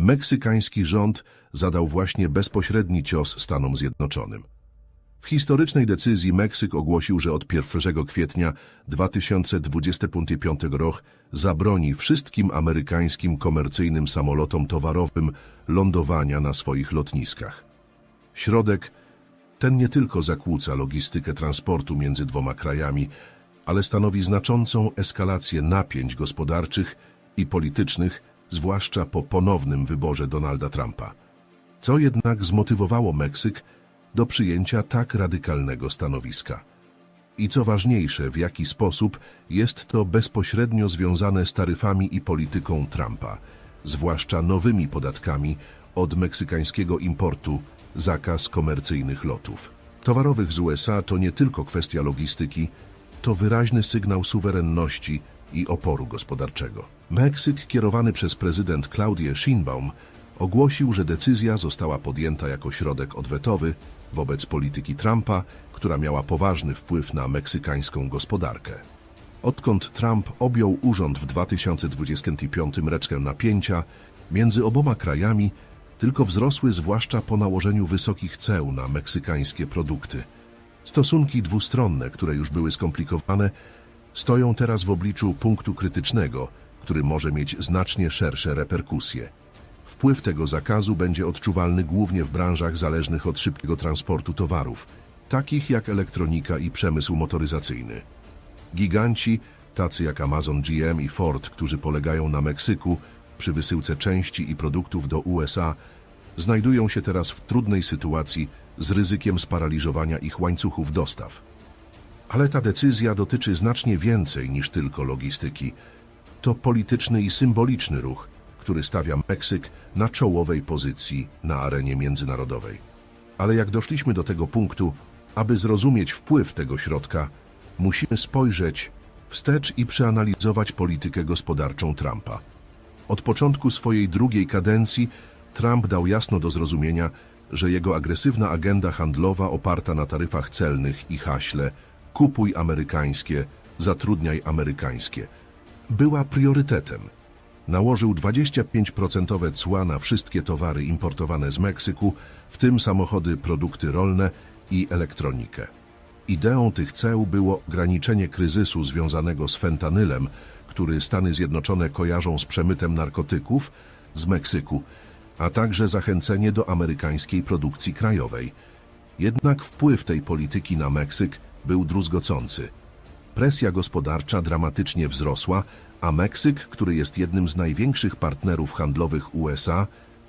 meksykański rząd zadał właśnie bezpośredni cios Stanom Zjednoczonym. W historycznej decyzji Meksyk ogłosił, że od 1 kwietnia 2025 rok zabroni wszystkim amerykańskim komercyjnym samolotom towarowym lądowania na swoich lotniskach. Środek ten nie tylko zakłóca logistykę transportu między dwoma krajami, ale stanowi znaczącą eskalację napięć gospodarczych i politycznych, zwłaszcza po ponownym wyborze Donalda Trumpa. Co jednak zmotywowało Meksyk do przyjęcia tak radykalnego stanowiska? I co ważniejsze, w jaki sposób jest to bezpośrednio związane z taryfami i polityką Trumpa, zwłaszcza nowymi podatkami od meksykańskiego importu, zakaz komercyjnych lotów. Towarowych z USA to nie tylko kwestia logistyki, to wyraźny sygnał suwerenności i oporu gospodarczego. Meksyk, kierowany przez prezydent Claudię Sheinbaum, ogłosił, że decyzja została podjęta jako środek odwetowy wobec polityki Trumpa, która miała poważny wpływ na meksykańską gospodarkę. Odkąd Trump objął urząd w 2025 reczkę napięcia między oboma krajami tylko wzrosły zwłaszcza po nałożeniu wysokich ceł na meksykańskie produkty. Stosunki dwustronne, które już były skomplikowane, stoją teraz w obliczu punktu krytycznego, który może mieć znacznie szersze reperkusje. Wpływ tego zakazu będzie odczuwalny głównie w branżach zależnych od szybkiego transportu towarów, takich jak elektronika i przemysł motoryzacyjny. Giganci, tacy jak Amazon, GM i Ford, którzy polegają na Meksyku przy wysyłce części i produktów do USA, znajdują się teraz w trudnej sytuacji z ryzykiem sparaliżowania ich łańcuchów dostaw. Ale ta decyzja dotyczy znacznie więcej niż tylko logistyki. To polityczny i symboliczny ruch, który stawia Meksyk na czołowej pozycji na arenie międzynarodowej. Ale jak doszliśmy do tego punktu, aby zrozumieć wpływ tego środka, musimy spojrzeć wstecz i przeanalizować politykę gospodarczą Trumpa. Od początku swojej drugiej kadencji Trump dał jasno do zrozumienia, że jego agresywna agenda handlowa oparta na taryfach celnych i haśle kupuj amerykańskie, zatrudniaj amerykańskie była priorytetem. Nałożył 25% cła na wszystkie towary importowane z Meksyku, w tym samochody, produkty rolne i elektronikę. Ideą tych ceł było ograniczenie kryzysu związanego z fentanylem, który Stany Zjednoczone kojarzą z przemytem narkotyków z Meksyku, a także zachęcenie do amerykańskiej produkcji krajowej. Jednak wpływ tej polityki na Meksyk był druzgocący. Presja gospodarcza dramatycznie wzrosła, a Meksyk, który jest jednym z największych partnerów handlowych USA,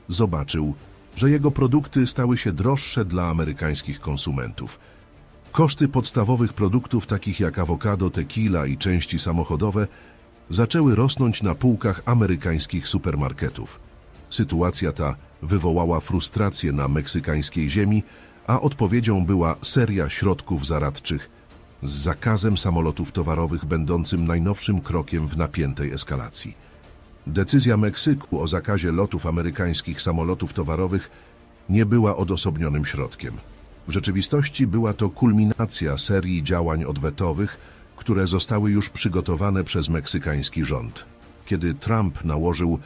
zobaczył, że jego produkty stały się droższe dla amerykańskich konsumentów. Koszty podstawowych produktów takich jak awokado, tequila i części samochodowe zaczęły rosnąć na półkach amerykańskich supermarketów. Sytuacja ta wywołała frustrację na meksykańskiej ziemi, a odpowiedzią była seria środków zaradczych z zakazem samolotów towarowych będącym najnowszym krokiem w napiętej eskalacji. Decyzja Meksyku o zakazie lotów amerykańskich samolotów towarowych nie była odosobnionym środkiem. W rzeczywistości była to kulminacja serii działań odwetowych, które zostały już przygotowane przez meksykański rząd. Kiedy Trump nałożył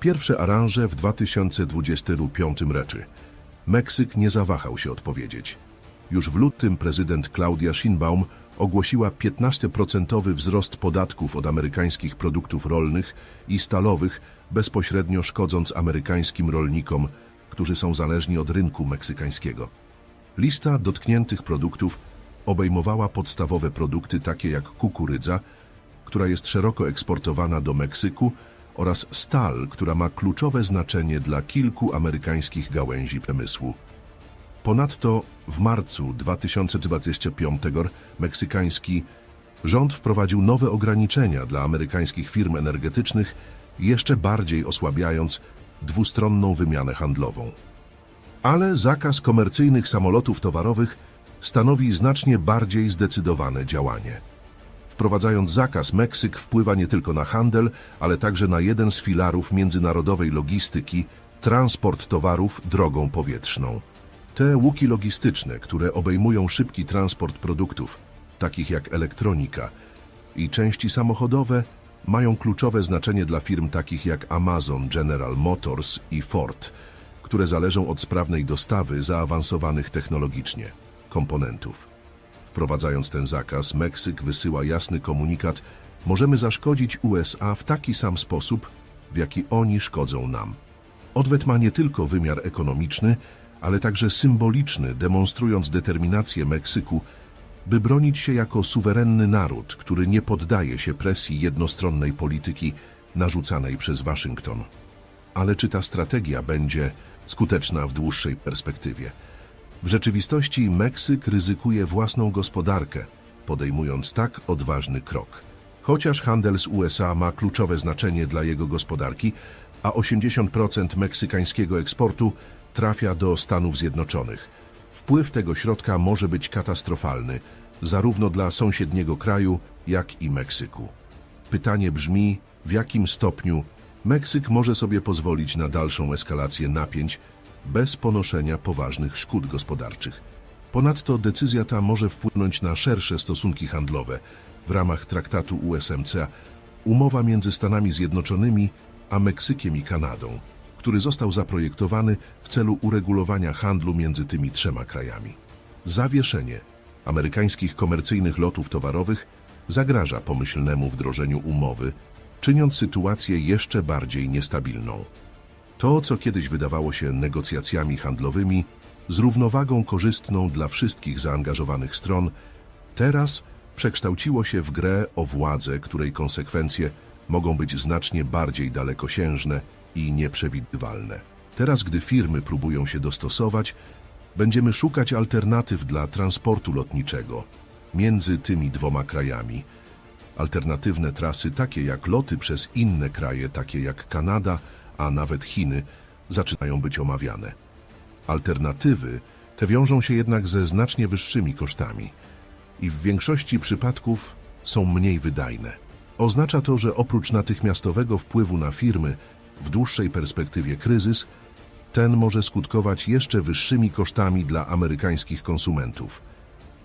pierwsze aranże w 2025 reczy, Meksyk nie zawahał się odpowiedzieć. Już w lutym prezydent Claudia Sheinbaum ogłosiła 15% wzrost podatków od amerykańskich produktów rolnych i stalowych, bezpośrednio szkodząc amerykańskim rolnikom, którzy są zależni od rynku meksykańskiego. Lista dotkniętych produktów obejmowała podstawowe produkty takie jak kukurydza, która jest szeroko eksportowana do Meksyku, oraz stal, która ma kluczowe znaczenie dla kilku amerykańskich gałęzi przemysłu. Ponadto w marcu 2025 meksykański rząd wprowadził nowe ograniczenia dla amerykańskich firm energetycznych, jeszcze bardziej osłabiając dwustronną wymianę handlową. Ale zakaz komercyjnych samolotów towarowych stanowi znacznie bardziej zdecydowane działanie. Wprowadzając zakaz, Meksyk wpływa nie tylko na handel, ale także na jeden z filarów międzynarodowej logistyki transport towarów drogą powietrzną. Te łuki logistyczne, które obejmują szybki transport produktów, takich jak elektronika i części samochodowe, mają kluczowe znaczenie dla firm takich jak Amazon, General Motors i Ford, które zależą od sprawnej dostawy zaawansowanych technologicznie komponentów. Wprowadzając ten zakaz, Meksyk wysyła jasny komunikat: możemy zaszkodzić USA w taki sam sposób, w jaki oni szkodzą nam. Odwet ma nie tylko wymiar ekonomiczny, ale także symboliczny, demonstrując determinację Meksyku, by bronić się jako suwerenny naród, który nie poddaje się presji jednostronnej polityki narzucanej przez Waszyngton. Ale czy ta strategia będzie skuteczna w dłuższej perspektywie? W rzeczywistości Meksyk ryzykuje własną gospodarkę, podejmując tak odważny krok. Chociaż handel z USA ma kluczowe znaczenie dla jego gospodarki, a 80% meksykańskiego eksportu trafia do Stanów Zjednoczonych. Wpływ tego środka może być katastrofalny, zarówno dla sąsiedniego kraju, jak i Meksyku. Pytanie brzmi, w jakim stopniu Meksyk może sobie pozwolić na dalszą eskalację napięć bez ponoszenia poważnych szkód gospodarczych. Ponadto decyzja ta może wpłynąć na szersze stosunki handlowe w ramach traktatu USMC, umowa między Stanami Zjednoczonymi a Meksykiem i Kanadą, który został zaprojektowany w celu uregulowania handlu między tymi trzema krajami. Zawieszenie amerykańskich komercyjnych lotów towarowych zagraża pomyślnemu wdrożeniu umowy, czyniąc sytuację jeszcze bardziej niestabilną. To, co kiedyś wydawało się negocjacjami handlowymi, z równowagą korzystną dla wszystkich zaangażowanych stron, teraz przekształciło się w grę o władzę, której konsekwencje mogą być znacznie bardziej dalekosiężne i nieprzewidywalne. Teraz, gdy firmy próbują się dostosować, będziemy szukać alternatyw dla transportu lotniczego między tymi dwoma krajami. Alternatywne trasy, takie jak loty przez inne kraje, takie jak Kanada, a nawet Chiny, zaczynają być omawiane. Alternatywy te wiążą się jednak ze znacznie wyższymi kosztami i w większości przypadków są mniej wydajne. Oznacza to, że oprócz natychmiastowego wpływu na firmy, w dłuższej perspektywie kryzys, ten może skutkować jeszcze wyższymi kosztami dla amerykańskich konsumentów.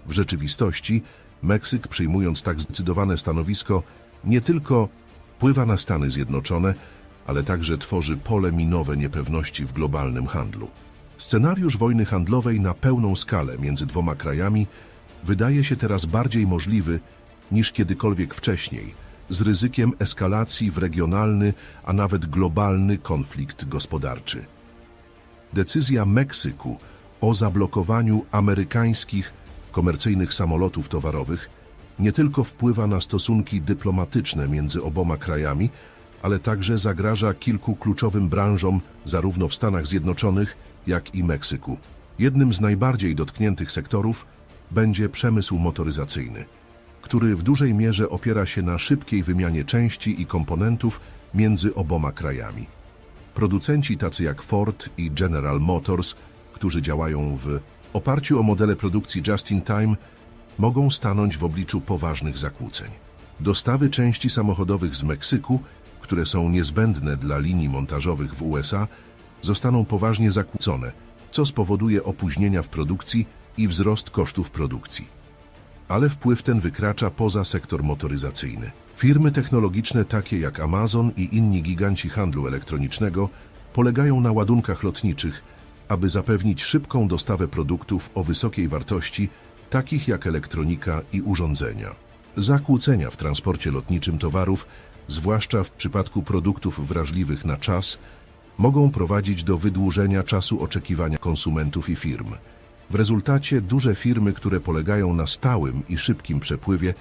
W rzeczywistości Meksyk, przyjmując tak zdecydowane stanowisko, nie tylko wpływa na Stany Zjednoczone, ale także tworzy pole minowe niepewności w globalnym handlu. Scenariusz wojny handlowej na pełną skalę między dwoma krajami wydaje się teraz bardziej możliwy niż kiedykolwiek wcześniej, z ryzykiem eskalacji w regionalny, a nawet globalny konflikt gospodarczy. Decyzja Meksyku o zablokowaniu amerykańskich komercyjnych samolotów towarowych nie tylko wpływa na stosunki dyplomatyczne między oboma krajami, ale także zagraża kilku kluczowym branżom zarówno w Stanach Zjednoczonych, jak i Meksyku. Jednym z najbardziej dotkniętych sektorów będzie przemysł motoryzacyjny, który w dużej mierze opiera się na szybkiej wymianie części i komponentów między oboma krajami. Producenci tacy jak Ford i General Motors, którzy działają w oparciu o modele produkcji just-in-time, mogą stanąć w obliczu poważnych zakłóceń. Dostawy części samochodowych z Meksyku, które są niezbędne dla linii montażowych w USA, zostaną poważnie zakłócone, co spowoduje opóźnienia w produkcji i wzrost kosztów produkcji. Ale wpływ ten wykracza poza sektor motoryzacyjny. Firmy technologiczne takie jak Amazon i inni giganci handlu elektronicznego polegają na ładunkach lotniczych, aby zapewnić szybką dostawę produktów o wysokiej wartości, takich jak elektronika i urządzenia. Zakłócenia w transporcie lotniczym towarów, zwłaszcza w przypadku produktów wrażliwych na czas, mogą prowadzić do wydłużenia czasu oczekiwania konsumentów i firm. W rezultacie duże firmy, które polegają na stałym i szybkim przepływie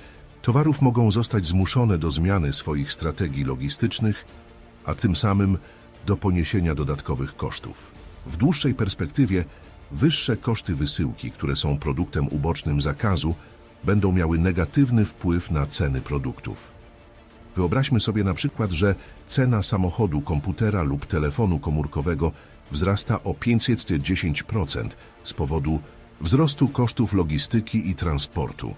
towarów, mogą zostać zmuszone do zmiany swoich strategii logistycznych, a tym samym do poniesienia dodatkowych kosztów. W dłuższej perspektywie wyższe koszty wysyłki, które są produktem ubocznym zakazu, będą miały negatywny wpływ na ceny produktów. Wyobraźmy sobie na przykład, że cena samochodu, komputera lub telefonu komórkowego wzrasta o 510% z powodu wzrostu kosztów logistyki i transportu.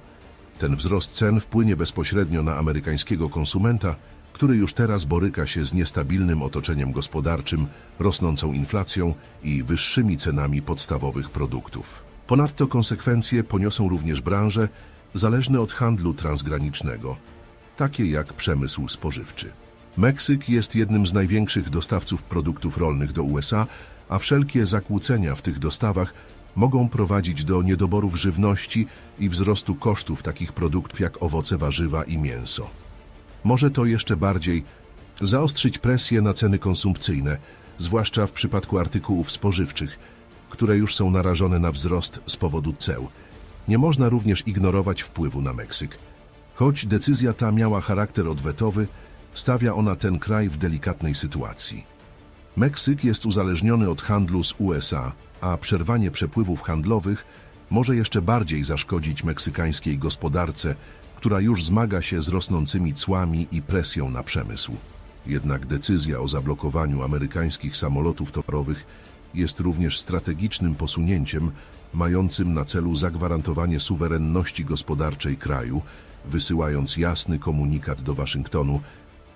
Ten wzrost cen wpłynie bezpośrednio na amerykańskiego konsumenta, który już teraz boryka się z niestabilnym otoczeniem gospodarczym, rosnącą inflacją i wyższymi cenami podstawowych produktów. Ponadto konsekwencje poniosą również branże zależne od handlu transgranicznego, takie jak przemysł spożywczy. Meksyk jest jednym z największych dostawców produktów rolnych do USA, a wszelkie zakłócenia w tych dostawach mogą prowadzić do niedoborów żywności i wzrostu kosztów takich produktów jak owoce, warzywa i mięso. Może to jeszcze bardziej zaostrzyć presję na ceny konsumpcyjne, zwłaszcza w przypadku artykułów spożywczych, które już są narażone na wzrost z powodu ceł. Nie można również ignorować wpływu na Meksyk. Choć decyzja ta miała charakter odwetowy, stawia ona ten kraj w delikatnej sytuacji. Meksyk jest uzależniony od handlu z USA, a przerwanie przepływów handlowych może jeszcze bardziej zaszkodzić meksykańskiej gospodarce, która już zmaga się z rosnącymi cłami i presją na przemysł. Jednak decyzja o zablokowaniu amerykańskich samolotów towarowych jest również strategicznym posunięciem mającym na celu zagwarantowanie suwerenności gospodarczej kraju, wysyłając jasny komunikat do Waszyngtonu: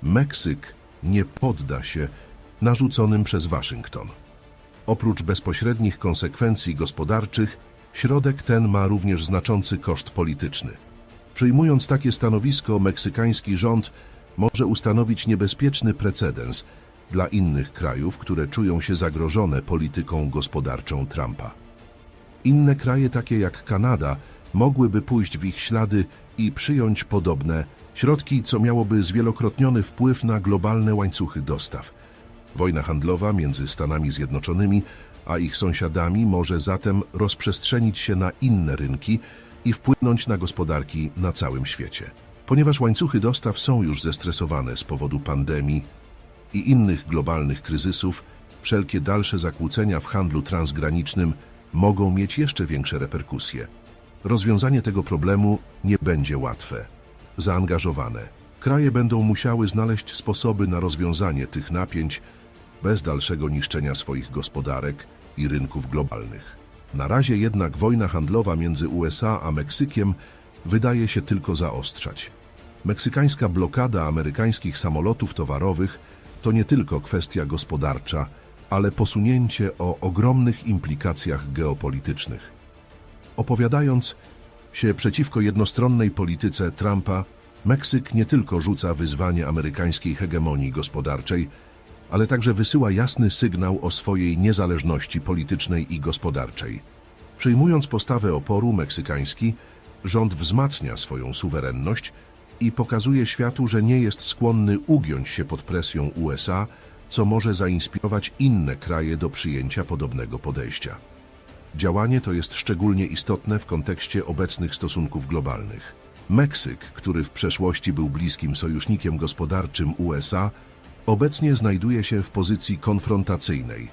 Meksyk nie podda się narzuconym przez Waszyngton. Oprócz bezpośrednich konsekwencji gospodarczych, środek ten ma również znaczący koszt polityczny. Przyjmując takie stanowisko, meksykański rząd może ustanowić niebezpieczny precedens dla innych krajów, które czują się zagrożone polityką gospodarczą Trumpa. Inne kraje, takie jak Kanada, mogłyby pójść w ich ślady i przyjąć podobne środki, co miałoby zwielokrotniony wpływ na globalne łańcuchy dostaw. Wojna handlowa między Stanami Zjednoczonymi a ich sąsiadami może zatem rozprzestrzenić się na inne rynki i wpłynąć na gospodarki na całym świecie. Ponieważ łańcuchy dostaw są już zestresowane z powodu pandemii i innych globalnych kryzysów, wszelkie dalsze zakłócenia w handlu transgranicznym mogą mieć jeszcze większe reperkusje. Rozwiązanie tego problemu nie będzie łatwe. Zaangażowane kraje będą musiały znaleźć sposoby na rozwiązanie tych napięć bez dalszego niszczenia swoich gospodarek i rynków globalnych. Na razie jednak wojna handlowa między USA a Meksykiem wydaje się tylko zaostrzać. Meksykańska blokada amerykańskich samolotów towarowych to nie tylko kwestia gospodarcza, ale posunięcie o ogromnych implikacjach geopolitycznych. Opowiadając się przeciwko jednostronnej polityce Trumpa, Meksyk nie tylko rzuca wyzwanie amerykańskiej hegemonii gospodarczej, ale także wysyła jasny sygnał o swojej niezależności politycznej i gospodarczej. Przyjmując postawę oporu meksykański, rząd wzmacnia swoją suwerenność i pokazuje światu, że nie jest skłonny ugiąć się pod presją USA, co może zainspirować inne kraje do przyjęcia podobnego podejścia. Działanie to jest szczególnie istotne w kontekście obecnych stosunków globalnych. Meksyk, który w przeszłości był bliskim sojusznikiem gospodarczym USA, obecnie znajduje się w pozycji konfrontacyjnej.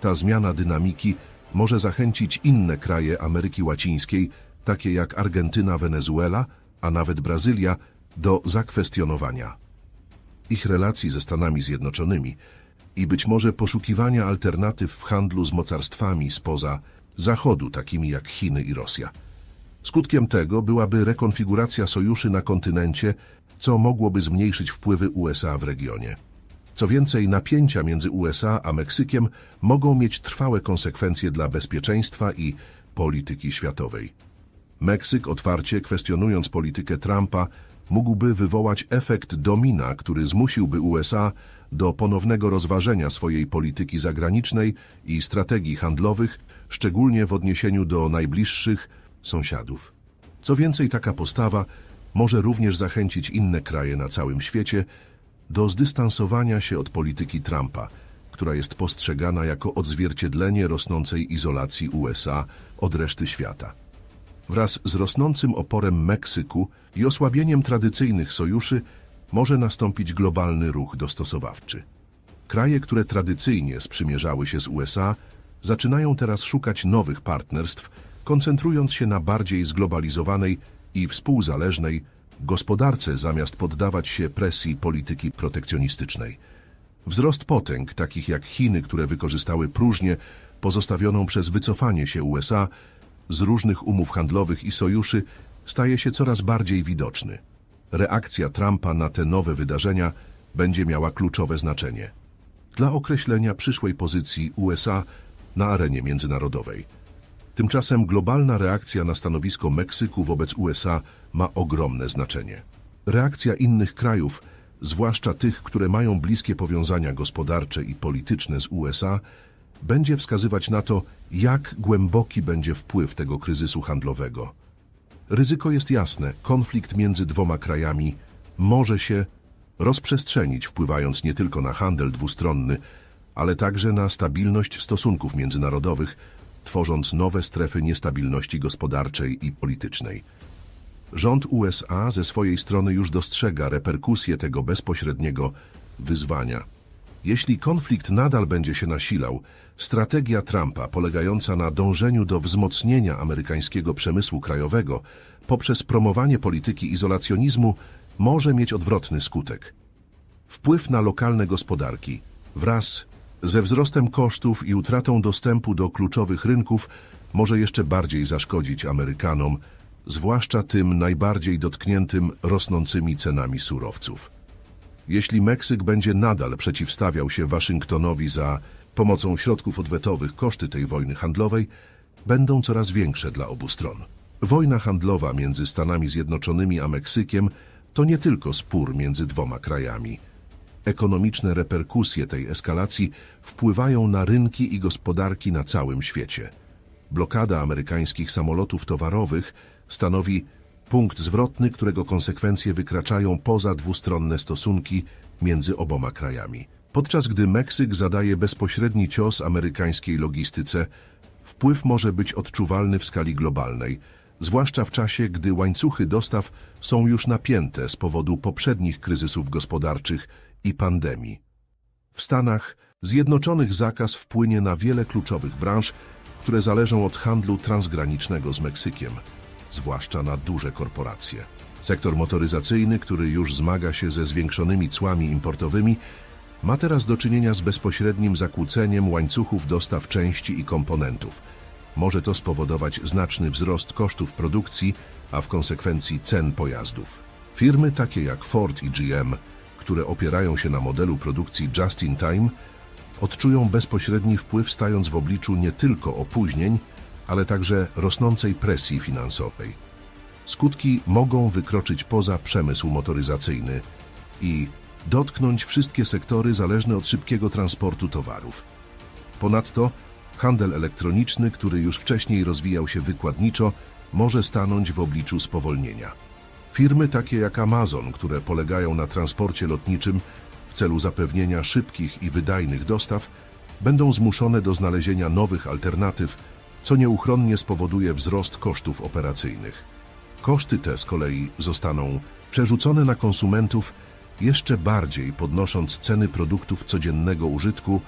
Ta zmiana dynamiki może zachęcić inne kraje Ameryki Łacińskiej, takie jak Argentyna, Wenezuela, a nawet Brazylia, do zakwestionowania ich relacji ze Stanami Zjednoczonymi i być może poszukiwania alternatyw w handlu z mocarstwami spoza Zachodu, takimi jak Chiny i Rosja. Skutkiem tego byłaby rekonfiguracja sojuszy na kontynencie, co mogłoby zmniejszyć wpływy USA w regionie. Co więcej, napięcia między USA a Meksykiem mogą mieć trwałe konsekwencje dla bezpieczeństwa i polityki światowej. Meksyk, otwarcie kwestionując politykę Trumpa, mógłby wywołać efekt domina, który zmusiłby USA do ponownego rozważenia swojej polityki zagranicznej i strategii handlowych, szczególnie w odniesieniu do najbliższych sąsiadów. Co więcej, taka postawa może również zachęcić inne kraje na całym świecie do zdystansowania się od polityki Trumpa, która jest postrzegana jako odzwierciedlenie rosnącej izolacji USA od reszty świata. Wraz z rosnącym oporem Meksyku i osłabieniem tradycyjnych sojuszy może nastąpić globalny ruch dostosowawczy. Kraje, które tradycyjnie sprzymierzały się z USA, zaczynają teraz szukać nowych partnerstw, koncentrując się na bardziej zglobalizowanej i współzależnej gospodarce zamiast poddawać się presji polityki protekcjonistycznej. Wzrost potęg, takich jak Chiny, które wykorzystały próżnię pozostawioną przez wycofanie się USA z różnych umów handlowych i sojuszy, staje się coraz bardziej widoczny. Reakcja Trumpa na te nowe wydarzenia będzie miała kluczowe znaczenie dla określenia przyszłej pozycji USA na arenie międzynarodowej. Tymczasem globalna reakcja na stanowisko Meksyku wobec USA ma ogromne znaczenie. Reakcja innych krajów, zwłaszcza tych, które mają bliskie powiązania gospodarcze i polityczne z USA, będzie wskazywać na to, jak głęboki będzie wpływ tego kryzysu handlowego. Ryzyko jest jasne. Konflikt między dwoma krajami może się rozprzestrzenić, wpływając nie tylko na handel dwustronny, ale także na stabilność stosunków międzynarodowych, tworząc nowe strefy niestabilności gospodarczej i politycznej. Rząd USA ze swojej strony już dostrzega reperkusje tego bezpośredniego wyzwania. Jeśli konflikt nadal będzie się nasilał, strategia Trumpa polegająca na dążeniu do wzmocnienia amerykańskiego przemysłu krajowego poprzez promowanie polityki izolacjonizmu może mieć odwrotny skutek. Wpływ na lokalne gospodarki wraz ze wzrostem kosztów i utratą dostępu do kluczowych rynków może jeszcze bardziej zaszkodzić Amerykanom, zwłaszcza tym najbardziej dotkniętym rosnącymi cenami surowców. Jeśli Meksyk będzie nadal przeciwstawiał się Waszyngtonowi za pomocą środków odwetowych, koszty tej wojny handlowej będą coraz większe dla obu stron. Wojna handlowa między Stanami Zjednoczonymi a Meksykiem to nie tylko spór między dwoma krajami. Ekonomiczne reperkusje tej eskalacji wpływają na rynki i gospodarki na całym świecie. Blokada amerykańskich samolotów towarowych stanowi punkt zwrotny, którego konsekwencje wykraczają poza dwustronne stosunki między oboma krajami. Podczas gdy Meksyk zadaje bezpośredni cios amerykańskiej logistyce, wpływ może być odczuwalny w skali globalnej, zwłaszcza w czasie, gdy łańcuchy dostaw są już napięte z powodu poprzednich kryzysów gospodarczych i pandemii. W Stanach Zjednoczonych zakaz wpłynie na wiele kluczowych branż, które zależą od handlu transgranicznego z Meksykiem, zwłaszcza na duże korporacje. Sektor motoryzacyjny, który już zmaga się ze zwiększonymi cłami importowymi, ma teraz do czynienia z bezpośrednim zakłóceniem łańcuchów dostaw części i komponentów. Może to spowodować znaczny wzrost kosztów produkcji, a w konsekwencji cen pojazdów. Firmy takie jak Ford i GM, które opierają się na modelu produkcji just in time, odczują bezpośredni wpływ stając w obliczu nie tylko opóźnień, ale także rosnącej presji finansowej. Skutki mogą wykroczyć poza przemysł motoryzacyjny i dotknąć wszystkie sektory zależne od szybkiego transportu towarów. Ponadto handel elektroniczny, który już wcześniej rozwijał się wykładniczo, może stanąć w obliczu spowolnienia. Firmy takie jak Amazon, które polegają na transporcie lotniczym w celu zapewnienia szybkich i wydajnych dostaw, będą zmuszone do znalezienia nowych alternatyw, co nieuchronnie spowoduje wzrost kosztów operacyjnych. Koszty te z kolei zostaną przerzucone na konsumentów, jeszcze bardziej podnosząc ceny produktów codziennego użytku,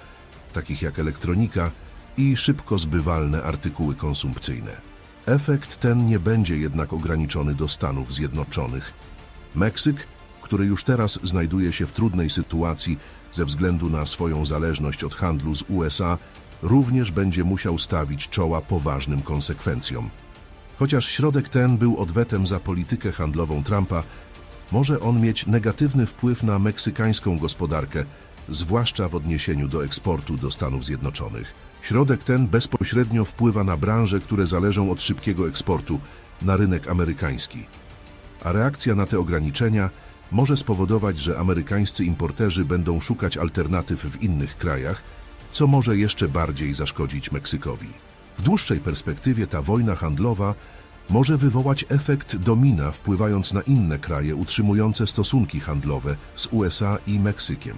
takich jak elektronika i szybko zbywalne artykuły konsumpcyjne. Efekt ten nie będzie jednak ograniczony do Stanów Zjednoczonych. Meksyk, który już teraz znajduje się w trudnej sytuacji ze względu na swoją zależność od handlu z USA, również będzie musiał stawić czoła poważnym konsekwencjom. Chociaż środek ten był odwetem za politykę handlową Trumpa, może on mieć negatywny wpływ na meksykańską gospodarkę, zwłaszcza w odniesieniu do eksportu do Stanów Zjednoczonych. Środek ten bezpośrednio wpływa na branże, które zależą od szybkiego eksportu na rynek amerykański. A reakcja na te ograniczenia może spowodować, że amerykańscy importerzy będą szukać alternatyw w innych krajach, co może jeszcze bardziej zaszkodzić Meksykowi. W dłuższej perspektywie ta wojna handlowa może wywołać efekt domina, wpływając na inne kraje utrzymujące stosunki handlowe z USA i Meksykiem.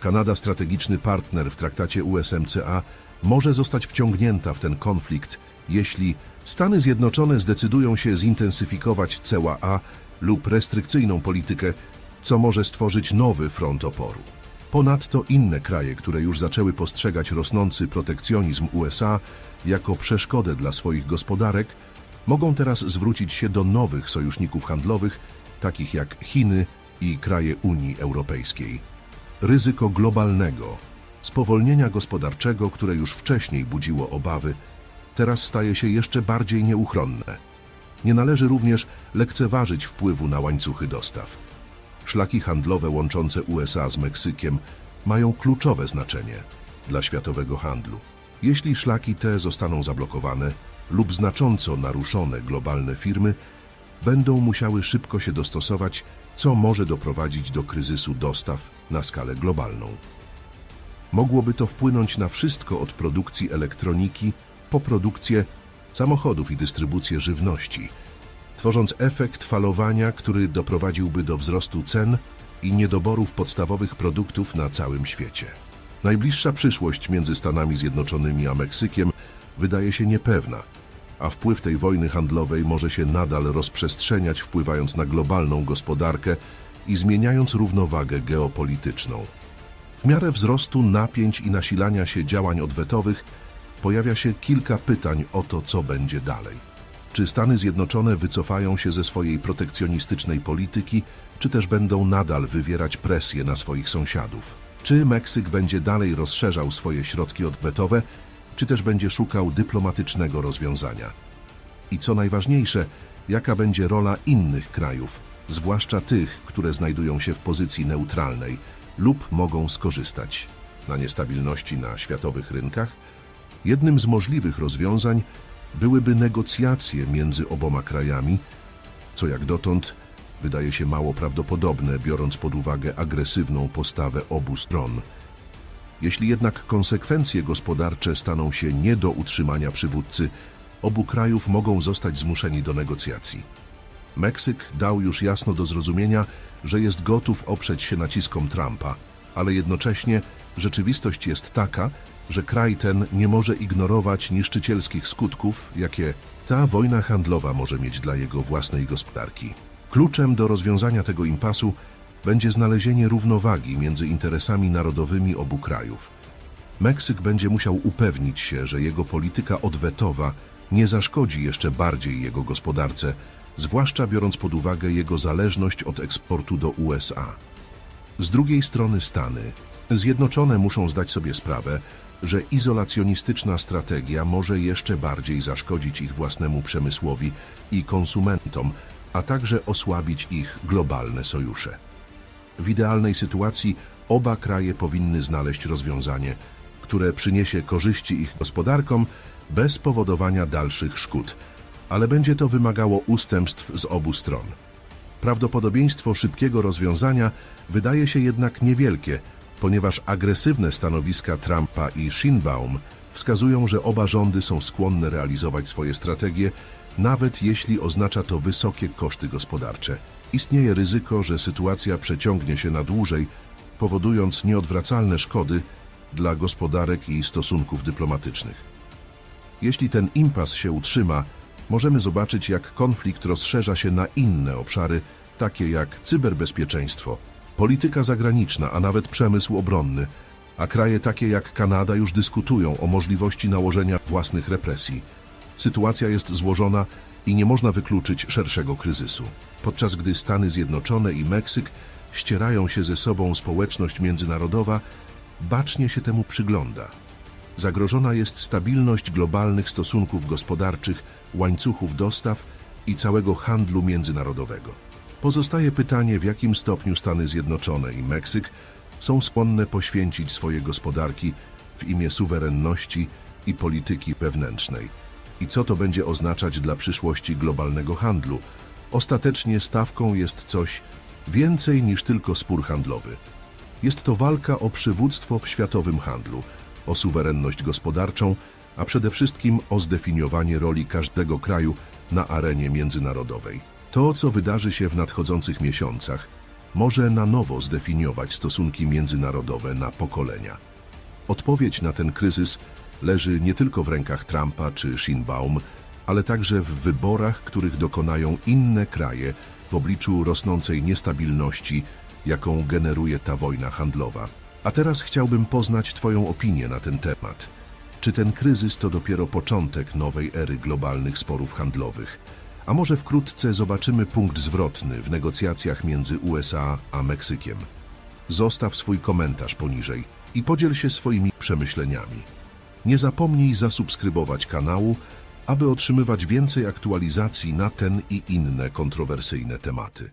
Kanada, strategiczny partner w traktacie USMCA, może zostać wciągnięta w ten konflikt, jeśli Stany Zjednoczone zdecydują się zintensyfikować CEA lub restrykcyjną politykę, co może stworzyć nowy front oporu. Ponadto inne kraje, które już zaczęły postrzegać rosnący protekcjonizm USA jako przeszkodę dla swoich gospodarek, mogą teraz zwrócić się do nowych sojuszników handlowych, takich jak Chiny i kraje Unii Europejskiej. Ryzyko globalnego, spowolnienia gospodarczego, które już wcześniej budziło obawy, teraz staje się jeszcze bardziej nieuchronne. Nie należy również lekceważyć wpływu na łańcuchy dostaw. Szlaki handlowe łączące USA z Meksykiem mają kluczowe znaczenie dla światowego handlu. Jeśli szlaki te zostaną zablokowane lub znacząco naruszone, globalne firmy będą musiały szybko się dostosować, co może doprowadzić do kryzysu dostaw na skalę globalną. Mogłoby to wpłynąć na wszystko od produkcji elektroniki po produkcję samochodów i dystrybucję żywności, tworząc efekt falowania, który doprowadziłby do wzrostu cen i niedoborów podstawowych produktów na całym świecie. Najbliższa przyszłość między Stanami Zjednoczonymi a Meksykiem wydaje się niepewna, a wpływ tej wojny handlowej może się nadal rozprzestrzeniać, wpływając na globalną gospodarkę i zmieniając równowagę geopolityczną. W miarę wzrostu napięć i nasilania się działań odwetowych pojawia się kilka pytań o to, co będzie dalej. Czy Stany Zjednoczone wycofają się ze swojej protekcjonistycznej polityki, czy też będą nadal wywierać presję na swoich sąsiadów? Czy Meksyk będzie dalej rozszerzał swoje środki odwetowe, czy też będzie szukał dyplomatycznego rozwiązania? I co najważniejsze, jaka będzie rola innych krajów, zwłaszcza tych, które znajdują się w pozycji neutralnej lub mogą skorzystać na niestabilności na światowych rynkach? Jednym z możliwych rozwiązań byłyby negocjacje między oboma krajami, co jak dotąd wydaje się mało prawdopodobne, biorąc pod uwagę agresywną postawę obu stron. Jeśli jednak konsekwencje gospodarcze staną się nie do utrzymania przywódcy, obu krajów mogą zostać zmuszeni do negocjacji. Meksyk dał już jasno do zrozumienia, że jest gotów oprzeć się naciskom Trumpa, ale jednocześnie rzeczywistość jest taka, że kraj ten nie może ignorować niszczycielskich skutków, jakie ta wojna handlowa może mieć dla jego własnej gospodarki. Kluczem do rozwiązania tego impasu będzie znalezienie równowagi między interesami narodowymi obu krajów. Meksyk będzie musiał upewnić się, że jego polityka odwetowa nie zaszkodzi jeszcze bardziej jego gospodarce, zwłaszcza biorąc pod uwagę jego zależność od eksportu do USA. Z drugiej strony Stany Zjednoczone muszą zdać sobie sprawę, że izolacjonistyczna strategia może jeszcze bardziej zaszkodzić ich własnemu przemysłowi i konsumentom, a także osłabić ich globalne sojusze. W idealnej sytuacji oba kraje powinny znaleźć rozwiązanie, które przyniesie korzyści ich gospodarkom bez powodowania dalszych szkód, ale będzie to wymagało ustępstw z obu stron. Prawdopodobieństwo szybkiego rozwiązania wydaje się jednak niewielkie, ponieważ agresywne stanowiska Trumpa i Scheinbaum wskazują, że oba rządy są skłonne realizować swoje strategie, nawet jeśli oznacza to wysokie koszty gospodarcze. Istnieje ryzyko, że sytuacja przeciągnie się na dłużej, powodując nieodwracalne szkody dla gospodarek i stosunków dyplomatycznych. Jeśli ten impas się utrzyma, możemy zobaczyć, jak konflikt rozszerza się na inne obszary, takie jak cyberbezpieczeństwo, polityka zagraniczna, a nawet przemysł obronny, a kraje takie jak Kanada już dyskutują o możliwości nałożenia własnych represji. Sytuacja jest złożona i nie można wykluczyć szerszego kryzysu. Podczas gdy Stany Zjednoczone i Meksyk ścierają się ze sobą społeczność międzynarodowa, bacznie się temu przygląda. Zagrożona jest stabilność globalnych stosunków gospodarczych, łańcuchów dostaw i całego handlu międzynarodowego. Pozostaje pytanie, w jakim stopniu Stany Zjednoczone i Meksyk są skłonne poświęcić swoje gospodarki w imię suwerenności i polityki wewnętrznej. I co to będzie oznaczać dla przyszłości globalnego handlu? Ostatecznie stawką jest coś więcej niż tylko spór handlowy. Jest to walka o przywództwo w światowym handlu, o suwerenność gospodarczą, a przede wszystkim o zdefiniowanie roli każdego kraju na arenie międzynarodowej. To, co wydarzy się w nadchodzących miesiącach, może na nowo zdefiniować stosunki międzynarodowe na pokolenia. Odpowiedź na ten kryzys leży nie tylko w rękach Trumpa czy Scheinbaum, ale także w wyborach, których dokonają inne kraje w obliczu rosnącej niestabilności, jaką generuje ta wojna handlowa. A teraz chciałbym poznać Twoją opinię na ten temat. Czy ten kryzys to dopiero początek nowej ery globalnych sporów handlowych? A może wkrótce zobaczymy punkt zwrotny w negocjacjach między USA a Meksykiem? Zostaw swój komentarz poniżej i podziel się swoimi przemyśleniami. Nie zapomnij zasubskrybować kanału, aby otrzymywać więcej aktualizacji na ten i inne kontrowersyjne tematy.